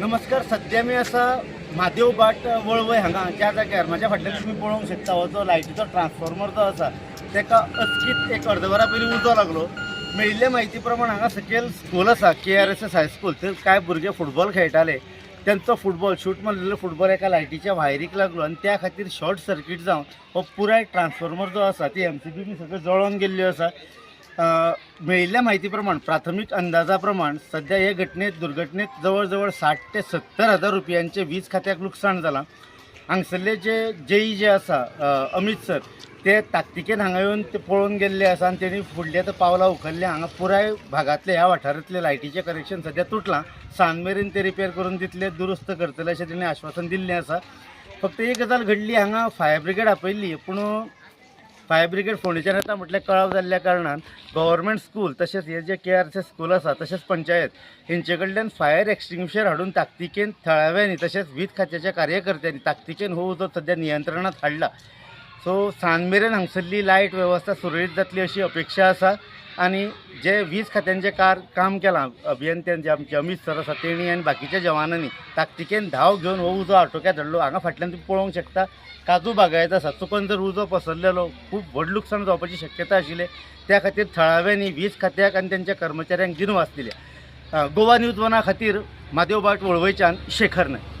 नमस्कार सध्या मी असा म्हादेव बाट वळवय हांगा ज्या जाग्यार म्हाज्या फाटल्यान तुमी पळोवंक शकता. हो जो लायटीचो ट्रान्सफॉर्मर जो आसा तेका अचकीत एक अर्दवरा पयलीं उजो लागलो. मेळिल्ले म्हायती प्रमाण हांगा सकयल स्कूल आसा K R S S high school थंय कांय भुरगे फुटबॉल खेळटाले त्यांचो फुटबॉल शूट मारलेलो फुटबॉल एका लायटीच्या वायरीक लागलो. आनी त्या खातीर शॉर्ट सर्कीट जावन हो पुराय ट्रान्सफॉर्मर जो आसा ती एम सी बी बी सगळ्यो जळोन गेल्ल्यो आसा मेळिल्ल्या म्हायती प्रमाण प्राथमीक अंदाजा प्रमाण सध्या हे घटनेत दुर्घटनेत जवळ जवळ साठ ते सत्तर हजार रुपयांचे वीज खात्याक लुकसाण जालां हांगसरले जे जेई जे आसा अमित सर ते ताकतिकेन हांगा येवन ते पळोवन गेल्ले आसा आनी तेणी फुडले आतां पावलां उखल्ले हांगा पुराय भागांतले ह्या वाठारांतले लायटीचें कनेक्शन सध्या तुटलां. सांज मेरेन ते रिपेर करून दितले दुरुस्त करतले अशें तेणी आश्वासन दिल्लें आसा फक्त एक गजाल घडली हांगा फायर ब्रिगेड आपयल्ली पूण फायर ब्रिगेड फोंडेच्यान येता म्हटल्यार कळाव जाल्ल्या कारणान गव्हर्मेंट स्कूल तशेंच हे जे के आर एस स्कूल आसा तशेंच पंचायत हेंचे कडल्यान फायर एक्सटिंग्विशर हाडून ताकतिकेन थळाव्यांनी तशेंच वीज खात्याच्या कार्यकर्त्यांनी ताकतिकेन हो उजो सध्या नियंत्रणात हाडला सो सांज मेरेन हांगसरली लायट वेवस्था सुरळीत जातली अशी अपेक्षा आसा आनी जे वीज खात्यान जे कार काम केलां अभियंत्यान जे आमचे अमित सर आसा तेणी आनी बाकीच्या जवानांनी ताकतिकेन धांव घेवन हो उजो आटोक्यात हाडलो हांगा फाटल्यान तुम्ही पळोवंक शकता. काजू बागायत आसा चुकून जर उजो पसरलेलो खूब व्हड लुकसाण जावपाची शक्यता आशिल्ली. त्या खातीर थळाव्यांनी वीज खात्याक आनी तेंच्या कर्मचाऱ्यांक दिनवास दिल्या गोवा न्यूज वना खातीर म्हादेव भाट वळवयच्यान शेखर नायक